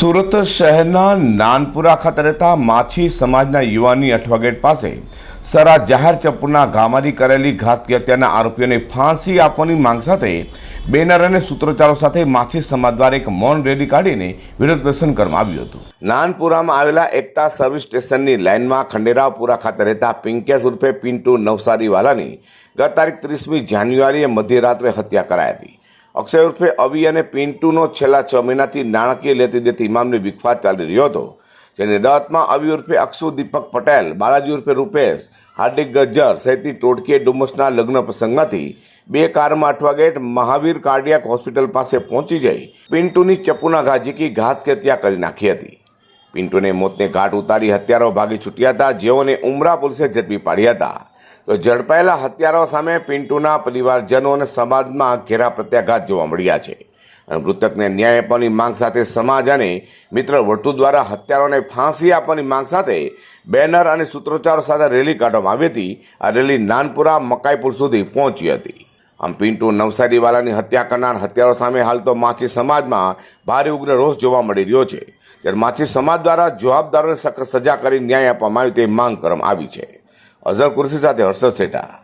સુરત શહેરના નાનપુરા ખાતે રહેતા માછી સમાજના યુવાનની અઠવાગેટ પાસે સરા જાહેર ચપ્પુના ગામારી કરેલી ઘાતકી હત્યાના આરોપીઓને ફાંસી આપવાની માંગ સાથે બેનર અને સૂત્રોચ્ચારો સાથે માછી સમાજ દ્વારા એક મૌન રેલી કાઢીને વિરોધ પ્રદર્શન કરવામાં આવ્યું હતું. નાનપુરામાં આવેલા એકતા સર્વિસ સ્ટેશનની લાઇનમાં ખંડેરાવપુરા ખાતે રહેતા પિંકેશ ઉર્ફે પિન્ટુ નવસારીવાલાની ગત તારીખ ત્રીસમી જાન્યુઆરીએ મધ્યરાત્રે હત્યા કરાઈ હતી. અક્ષય ઉર્ફે અવી અને પિન્ટુનો છેલ્લા છ મહિનાથી નાણાકીય લેતી દેતી ઇમામની વિખવાદ ચાલી રહ્યો હતો, જેની અદાવતમાં અવી ઉર્ફે અક્ષુ દીપક પટેલ, બાલાજી ઉર્ફે રૂપેશ, હાર્દિક ગજ્જર સહિતની ટોટકીએ ડુમસના લગ્ન પ્રસંગમાંથી બે કારમાં Athwa gate Mahavir cardiac hospital પાસે પહોંચી જઈ પિન્ટુની ચપ્પુના ઘા ઝીકી કે ત્યાં કરી નાખી હતી. પિન્ટુને મોતને ઘાટ ઉતારી હત્યારો ભાગી છૂટ્યા હતા, જેઓને ઉમરા પોલીસે ઝડપી પાડ્યા હતા. તો ઝડપાયેલા હત્યારાઓ સામે પિન્ટુના પરિવારજનો અને સમાજમાં ઘેરા પ્રત્યાઘાત જોવા મળ્યા છે. અને મૃતકને ન્યાય આપવાની માંગ સાથે સમાજ અને મિત્ર વર્તુળ દ્વારા હત્યારાઓને ફાંસી આપવાની માંગ સાથે બેનર અને સૂત્રોચ્ચારો સાથે રેલી કાઢવામાં આવી હતી. આ રેલી નાનપુરા મકાઈપુર સુધી પહોંચી હતી. આમ પિન્ટુ નવસારીવાલાની હત્યા કરનાર હત્યારો સામે હાલ તો માછી સમાજમાં ભારે ઉગ્ર રોષ જોવા મળી રહ્યો છે. ત્યારે માછી સમાજ દ્વારા જવાબદારોને સખત સજા કરી ન્યાય આપવામાં આવે તે માંગ કરવામાં આવી છે. अझ कुर्सी जाते हर्ष सेटा।